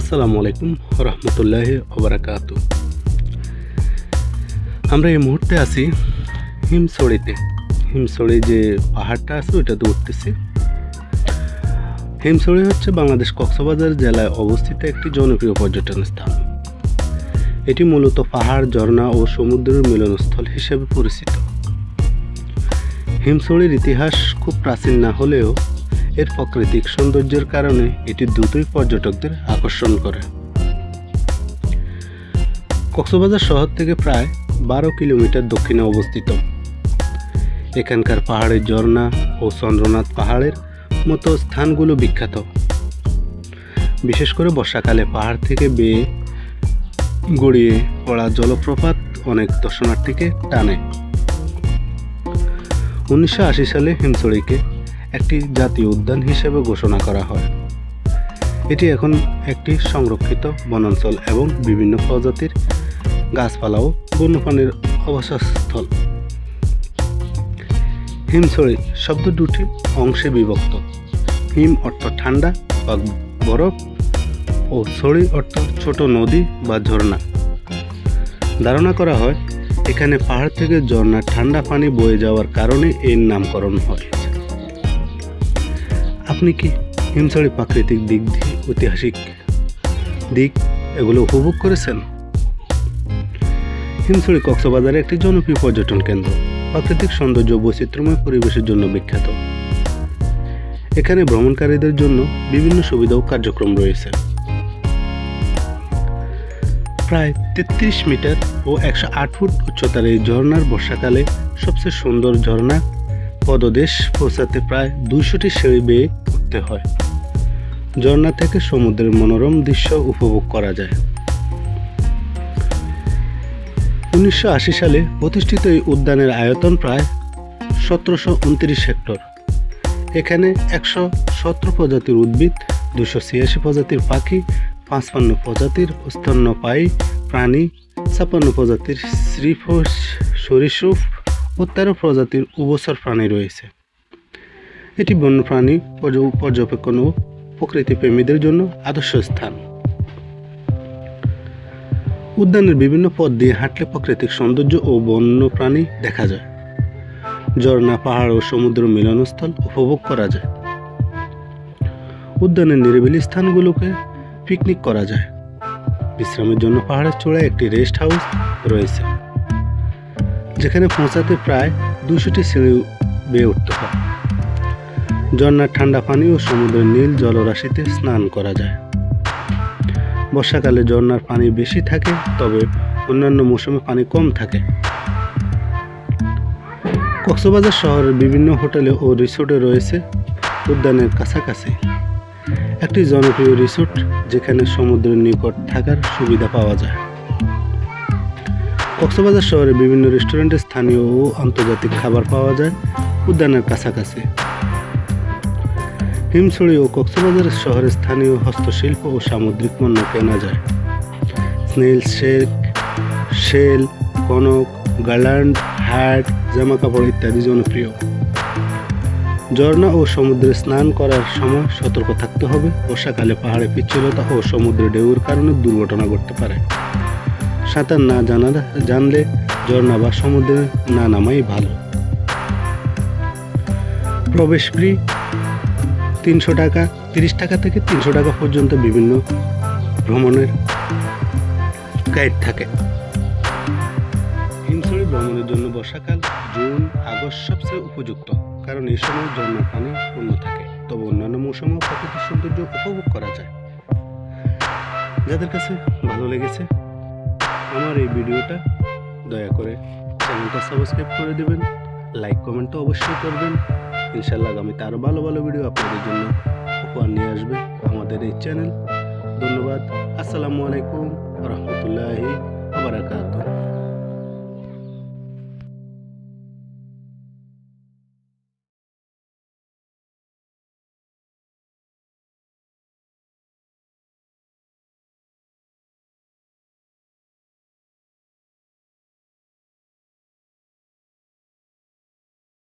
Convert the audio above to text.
আসসালামু আলাইকুম রহমতুল্লাহ ওবরাকাতু আমরা এই মুহূর্তে আছি হিমসড়িতে। হিমসড়ি যে পাহাড়টা আছে ওইটাতে উঠতেছি। হিমছড়ি হচ্ছে বাংলাদেশ কক্সবাজার জেলায় অবস্থিত একটি জনপ্রিয় পর্যটন স্থান। এটি মূলত পাহাড়, ঝর্ণা ও সমুদ্রের মিলনস্থল হিসেবে পরিচিত। হিমসড়ির ইতিহাস খুব প্রাচীন না হলেও এর প্রাকৃতিক সৌন্দর্যের কারণে এটি দ্রুতই পর্যটকদের আকর্ষণ করে। কক্সবাজার শহর থেকে প্রায় বারো কিলোমিটার দক্ষিণে অবস্থিত। এখানকার পাহাড়ের ঝর্ণা ও চন্দ্রনাথ পাহাড়ের মতো স্থানগুলো বিখ্যাত। বিশেষ করে বর্ষাকালে পাহাড় থেকে বেয়ে গড়িয়ে পড়া জলপ্রপাত অনেক দর্শনার্থীকে টানে। উনিশশো আশি সালে হিমছড়িকে একটি জাতীয় উদ্যান হিসেবে ঘোষণা করা হয়। এটি এখন একটি সংরক্ষিত বনাঞ্চল এবং বিভিন্ন প্রজাতির গাছপালা ও বন্যপ্রাণীর অবসরস্থল হিমছড়ি শব্দ দুটি অংশে বিভক্ত। হিম অর্থ ঠান্ডা বা বরফ ও ছড়ি অর্থ ছোট নদী বা ঝর্ণা। ধারণা করা হয়, এখানে পাহাড় থেকে ঝর্ণার ঠান্ডা পানি বয়ে যাওয়ার কারণে এর নামকরণ হয়েছে আপনি কি হিমছড়ি প্রাকৃতিক দিক দিয়ে ঐতিহাসিক দিক এগুলো উপভোগ করেছেন? হিমছড়ি কক্সবাজারের একটি জনপ্রিয় পর্যটন কেন্দ্র। প্রাকৃতিক সৌন্দর্য বৈচিত্র্যময় পরিবেশের জন্য বিখ্যাত। এখানে ভ্রমণকারীদের জন্য বিভিন্ন সুবিধা ও কার্যক্রম রয়েছে। প্রায় তেত্রিশ মিটার ও একশো আট ফুট উচ্চতার এই ঝর্ণার বর্ষাকালে সবচেয়ে সুন্দর ঝর্ণা পদদেশ পৌঁছাতে প্রায় দুইশোটি সিঁড়ি বেয়ে উঠতে হয়। ঝর্ণা থেকে সমুদ্রের মনোরম দৃশ্য উপভোগ করা যায়। উনিশশো আশি সালে প্রতিষ্ঠিত এই উদ্যানের আয়তন প্রায় সতেরোশো উনত্রিশ হেক্টর। এখানে একশো সতেরো প্রজাতির উদ্ভিদ দুশো ছিয়াশি প্রজাতির পাখি, পাঁচপান্ন প্রজাতির স্তন্যপায়ী প্রাণী, ছাপ্পান্ন প্রজাতির শ্রীফোষ সরীসৃপ ও তেরো প্রজাতির উভচর প্রাণী রয়েছে। এটি বন্যপ্রাণী পর্য- পর্যবেক্ষণ ও প্রকৃতিপ্রেমীদের জন্য আদর্শ স্থান। উদ্যানের বিভিন্ন পথ দিয়ে হাঁটলে প্রাকৃতিক সৌন্দর্য ও বন্যপ্রাণী দেখা যায়। ঝর্ণা, পাহাড় ও সমুদ্র মিলনস্থল উপভোগ করা যায়। উদ্যানের নিরিবিলি স্থানগুলোকে পিকনিক করা যায়। বিশ্রামের জন্য পাহাড়ের চূড়ায় একটি রেস্ট হাউস রয়েছে। যেখানে পৌঁছাতে প্রায় দুশোটি সিঁড়ি বেয়ে উঠতে হয়। ঝর্ণার ঠান্ডা পানি ও সমুদ্রের নীল জলরাশিতে স্নান করা যায়। বর্ষাকালে ঝর্ণার পানি বেশি থাকে, তবে অন্যান্য মৌসুমে পানি কম থাকে। কক্সবাজার শহরের বিভিন্ন হোটেলে ও রিসোর্টে রয়েছে উদ্যানের কাছাকাছি একটি জনপ্রিয় রিসোর্ট, যেখানে সমুদ্রের নিকট থাকার সুবিধা পাওয়া যায়। কক্সবাজার শহরে বিভিন্ন রেস্টুরেন্টে স্থানীয় ও আন্তর্জাতিক খাবার পাওয়া যায় উদ্যানের কাছাকাছি। হিমছড়ি ও কক্সবাজার শহরে স্থানীয় হস্তশিল্প ও সামুদ্রিক পণ্য কেনা যায়। Snail shake, shell, conch garland hat জামা কাপড় ইত্যাদি জনপ্রিয়। ঝর্ণা ও সমুদ্রে স্নান করার সময় সতর্ক থাকতে হবে। বর্ষাকালে পাহাড়ে পিচ্ছিলতা ও সমুদ্রে ঢেউর কারণে দুর্ঘটনা ঘটতে পারে। সাঁতার না জানা জানলে ঝর্ণা বা সমুদ্রে না নামাই ভালো। প্রবেশ ফ্রি তিনশো টাকা, তিরিশ টাকা থেকে তিনশো টাকা পর্যন্ত বিভিন্ন ভ্রমণের গাইড থাকে। হিমছড়ি ভ্রমণের জন্য বর্ষাকাল, জুন, আগস্ট সবচেয়ে উপযুক্ত, কারণ এই সময় ঝর্ণার পানি পূর্ণ থাকে। তবে অন্যান্য মৌসুমেও প্রাকৃতিক সৌন্দর্য উপভোগ করা যায়। যাদের কাছে ভালো লেগেছে আমার এই ভিডিওটা, দয়া করে চ্যানেলটা সাবস্ক্রাইব করে দেবেন, লাইক, কমেন্ট তো অবশ্যই করবেন। ইনশাল্লাহ আগামীতে আরও ভালো ভালো ভিডিও আপনাদের জন্য উপহার নিয়ে আসবে আমাদের এই চ্যানেল। ধন্যবাদ। আসসালামু আলাইকুম রহমতুল্লাহি আবরাকাত